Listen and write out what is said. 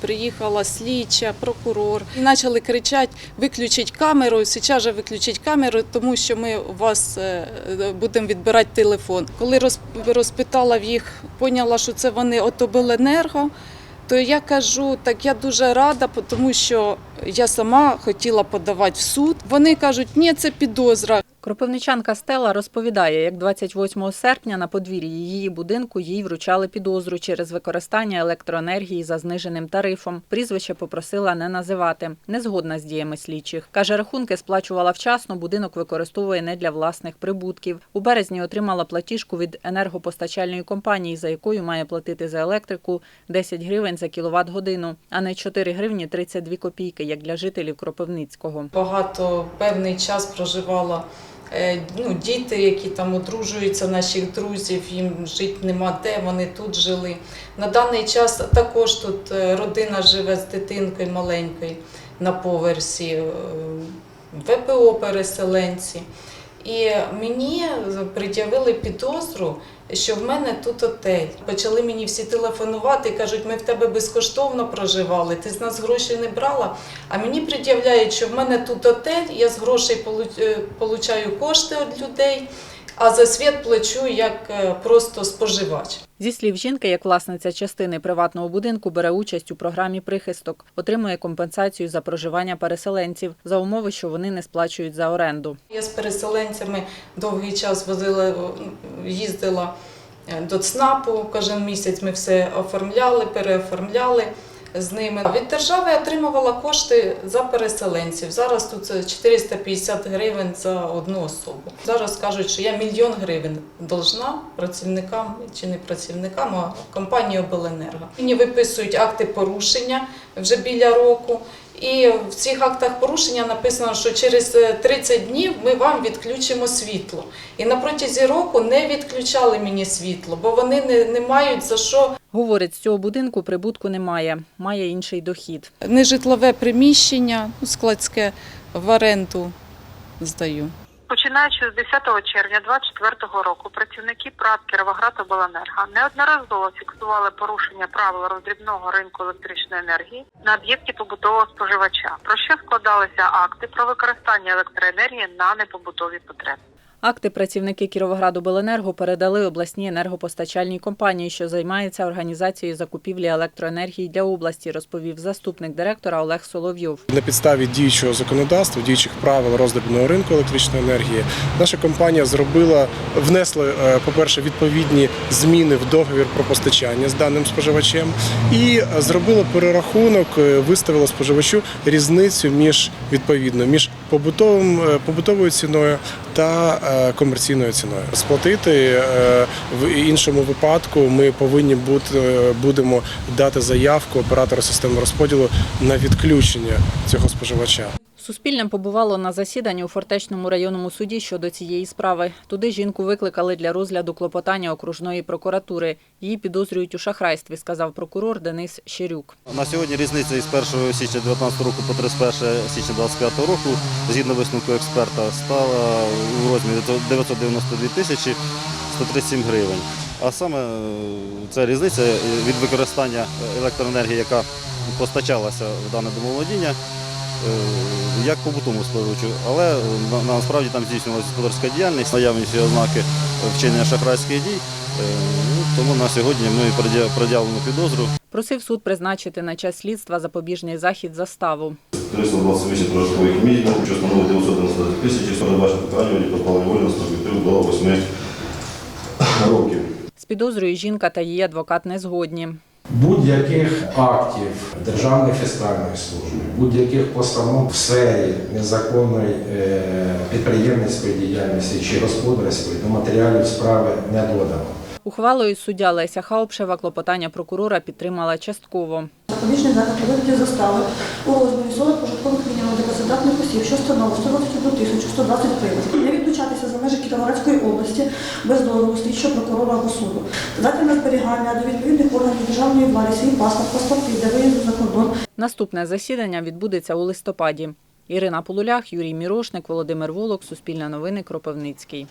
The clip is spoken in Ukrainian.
Приїхала слідча, прокурор. І почали кричати, виключіть камеру, зараз же виключіть камеру, тому що ми вас е, будемо відбирати телефон. Коли розпитала в їх, поняла, що це вони от обленерго, то я кажу, так я дуже рада, тому що я сама хотіла подавати в суд. Вони кажуть, ні, це підозра. Кропивничанка Стела розповідає, як 28 серпня на подвір'ї її будинку їй вручали підозру через використання електроенергії за зниженим тарифом. Прізвище попросила не називати. Не згодна з діями слідчих. Каже, рахунки сплачувала вчасно, будинок використовує не для власних прибутків. У березні отримала платіжку від енергопостачальної компанії, за якою має платити за електрику 10 гривень за кіловат-годину, а не 4 гривні 32 копійки, як для жителів Кропивницького. Багато певний час проживала ну, діти, які там одружуються, наших друзів, їм жити нема де, вони тут жили. На даний час також тут е, родина живе з дитинкою маленькою на поверсі, е, ВПО переселенці. І мені пред'явили підозру, що в мене тут отель. Почали мені всі телефонувати і кажуть, ми в тебе безкоштовно проживали, ти з нас гроші не брала. А мені пред'являють, що в мене тут отель, я з грошей е, получаю кошти від людей, а за світ плачу як е, просто споживач. Зі слів жінки, як власниця частини приватного будинку бере участь у програмі прихисток, отримує компенсацію за проживання переселенців за умови, що вони не сплачують за оренду. Я з переселенцями довгий час возила, їздила е, до ЦНАПу. Кожен місяць ми все оформляли, переоформляли з ними. Від держави отримувала кошти за переселенців. Зараз тут 450 гривень за одну особу. Зараз кажуть, що я мільйон гривень должна працівникам чи не працівникам, а компанії обленерго. Мені виписують акти порушення вже біля року. І в цих актах порушення написано, що через е, 30 днів ми вам відключимо світло. І на протязі року не відключали мені світло, бо вони не, не мають за що. Говорить, з цього будинку прибутку немає, має інший дохід. Нежитлове приміщення, ну, складське в оренду здаю. Починаючи з 10 червня 2024 року, працівники ПРАТ Кіровоградобленерго неодноразово фіксували порушення правил роздрібного ринку електричної енергії на об'єкті побутового споживача, про що складалися акти про використання електроенергії на непобутові потреби. Акти працівники Кіровоградобленерго передали обласній енергопостачальній компанії, що займається організацією закупівлі електроенергії для області, розповів заступник директора Олег Соловйов. На підставі діючого законодавства, діючих правил роздрібного ринку електричної енергії, наша компанія зробила, внесла, е, по-перше, відповідні зміни в договір про постачання з даним споживачем і е, зробила перерахунок, е, виставила споживачу різницю між відповідно між побутовим побутовою ціною та комерційною ціною. Сплатити е, в іншому випадку ми повинні бути, е, будемо дати заявку оператору системи розподілу на відключення цього споживача. Суспільне побувало на засіданні у фортечному районному суді щодо цієї справи. Туди жінку викликали для розгляду клопотання окружної прокуратури. Її підозрюють у шахрайстві, сказав прокурор Денис Щирюк. На сьогодні різниця із 1 січня 2019 року по 31 січня 2025 року, згідно висновку експерта, стала у розмірі 992 тисячі 137 гривень. А саме е, ця різниця від використання електроенергії, яка постачалася в дане домоволодіння, як побутовому споживачу, але е, насправді там здійснювалася господарська діяльність, наявність і ознаки вчинення шахрайських дій. Е, ну, Тому на сьогодні ми пред'я- пред'явлено підозру. Prосив суд призначити на час слідства запобіжний захід заставу. 328 прожиткових місць, що становить 990 тисяч, передбачено покарання від позбавлення волі на строк від 3 до 8 років. З підозрою жінка та її адвокат не згодні. Будь-яких актів Державної фіскальної служби, будь-яких постанов в сфері незаконної е, підприємницької діяльності чи господарської до матеріалів справи не додано. Ухвалою суддя Леся Хаупшева клопотання прокурора підтримала частково. Запобіжний захід у застави у розмірі 40 прожиткових мінімумів для працездатних осіб, що становить 121 тисячу 120 гривень. Не відлучатися за межі Кіровоградської області без дозволу слідчого прокурора або суду. Дати на зберігання до відповідних органів державної влади свій паспорт, паспорти для виїзду за кордон, Наступне засідання відбудеться у листопаді. Ірина Полулях, Юрій Мірошник, Володимир Волок, Суспільне новини, Кропивницький.